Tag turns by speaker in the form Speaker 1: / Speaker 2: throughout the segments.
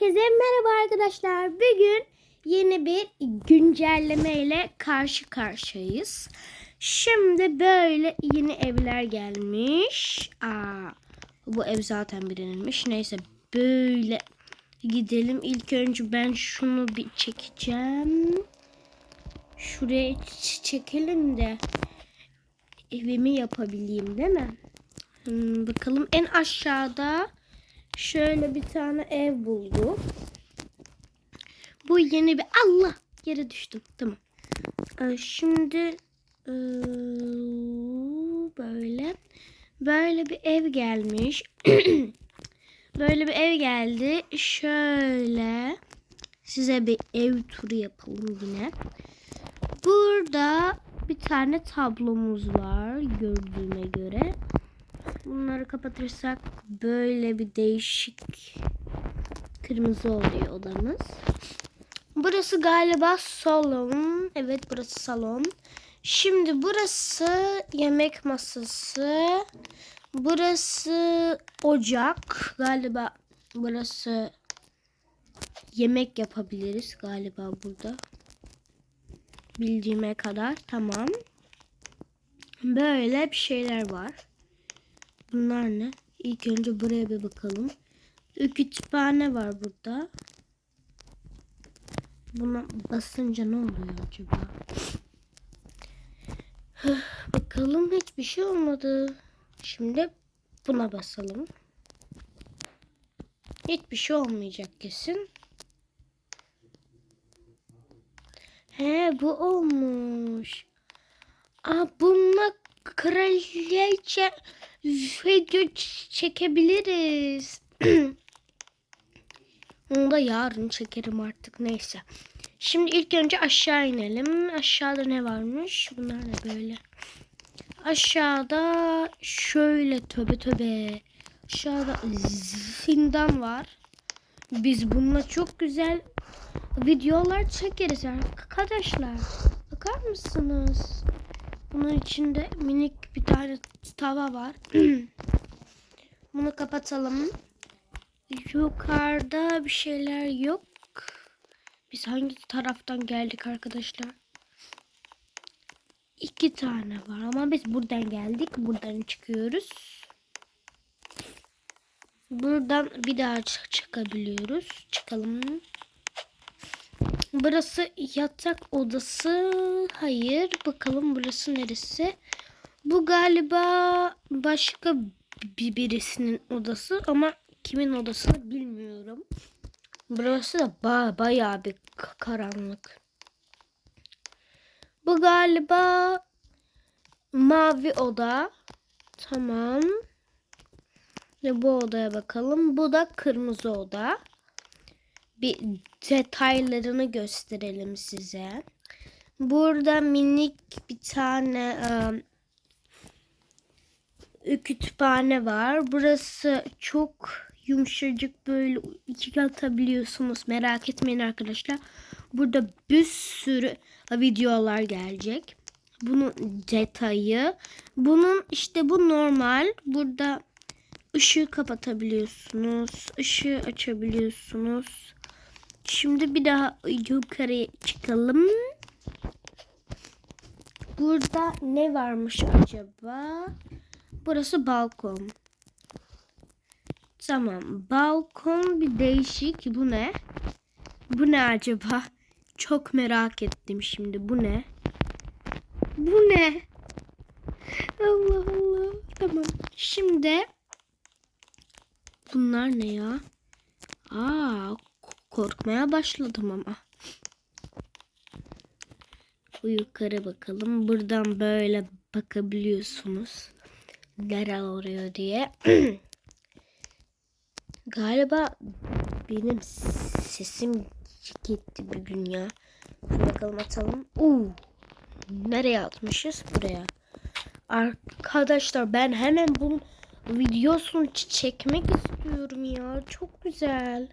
Speaker 1: Herkese merhaba arkadaşlar. Bugün yeni bir güncelleme ile karşı karşıyayız. Şimdi böyle yeni evler gelmiş. Aa, bu ev zaten bilinmiş. Neyse böyle gidelim. İlk önce ben şunu bir çekeceğim. Şuraya çekelim de evimi yapabileyim değil mi? Hmm, bakalım en aşağıda şöyle bir tane ev buldum. Bu yeni bir Allah yere düştüm. Tamam. Ee, şimdi ee, böyle böyle bir ev gelmiş. böyle bir ev geldi. Şöyle size bir ev turu yapalım yine. Burada bir tane tablomuz var gördüğüme göre. Bunları kapatırsak böyle bir değişik kırmızı oluyor odamız. Burası galiba salon. Evet burası salon. Şimdi burası yemek masası. Burası ocak. Galiba burası yemek yapabiliriz galiba burada. Bildiğime kadar tamam. Böyle bir şeyler var. Bunlar ne? İlk önce buraya bir bakalım. Kütüphane var burada. Buna basınca ne oluyor acaba? Bakalım hiçbir şey olmadı. Şimdi buna basalım. Hiçbir şey olmayacak kesin. He bu olmuş. Aa bununla kraliçe video çekebiliriz. Onu da yarın çekerim artık neyse. Şimdi ilk önce aşağı inelim. Aşağıda ne varmış? Bunlar ne böyle? Aşağıda şöyle töbe töbe. Aşağıda zindan var. Biz bununla çok güzel videolar çekeriz arkadaşlar. Bakar mısınız? Bunun içinde minik bir tane tava var. Bunu kapatalım. Yukarıda bir şeyler yok. Biz hangi taraftan geldik arkadaşlar? İki tane var ama biz buradan geldik. Buradan çıkıyoruz. Buradan bir daha çık- çıkabiliyoruz. Çıkalım. Burası yatak odası. Hayır. Bakalım burası neresi? Bu galiba başka bir birisinin odası ama kimin odasını bilmiyorum. Burası da ba bayağı bir karanlık. Bu galiba mavi oda. Tamam. Ve bu odaya bakalım. Bu da kırmızı oda. Bir detaylarını gösterelim size. Burada minik bir tane e, kütüphane var. Burası çok yumuşacık böyle iki atabiliyorsunuz. Merak etmeyin arkadaşlar. Burada bir sürü videolar gelecek. Bunun detayı. Bunun işte bu normal. Burada ışığı kapatabiliyorsunuz. ışığı açabiliyorsunuz. Şimdi bir daha yukarıya çıkalım. Burada ne varmış acaba? Burası balkon. Tamam. Balkon bir değişik. Bu ne? Bu ne acaba? Çok merak ettim şimdi. Bu ne? Bu ne? Allah Allah. Tamam. Şimdi bunlar ne ya? Aa, korkmaya başladım ama. Bu yukarı bakalım. Buradan böyle bakabiliyorsunuz. Neler oluyor diye. Galiba benim sesim gitti bugün ya. Şuna bakalım atalım. Uu, nereye atmışız? Buraya. Arkadaşlar ben hemen bunun videosunu çekmek istiyorum ya. Çok güzel.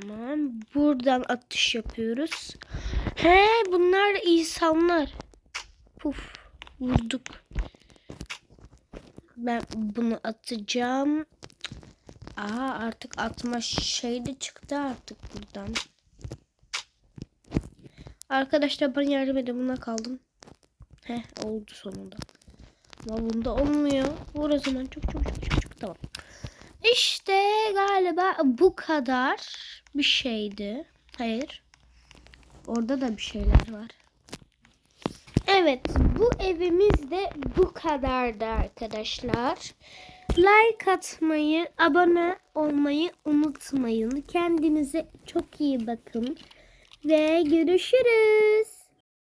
Speaker 1: Tamam. Buradan atış yapıyoruz. He bunlar insanlar. Puf. Vurduk. Ben bunu atacağım. Aha artık atma şey de çıktı artık buradan. Arkadaşlar bana yardım edin buna kaldım. Heh oldu sonunda. Ama bunda olmuyor. Vur o zaman çok çok çok çok çok tamam. İşte galiba bu kadar bir şeydi. Hayır. Orada da bir şeyler var. Evet bu evimiz de bu kadardı arkadaşlar. Like atmayı, abone olmayı unutmayın. Kendinize çok iyi bakın. Ve görüşürüz.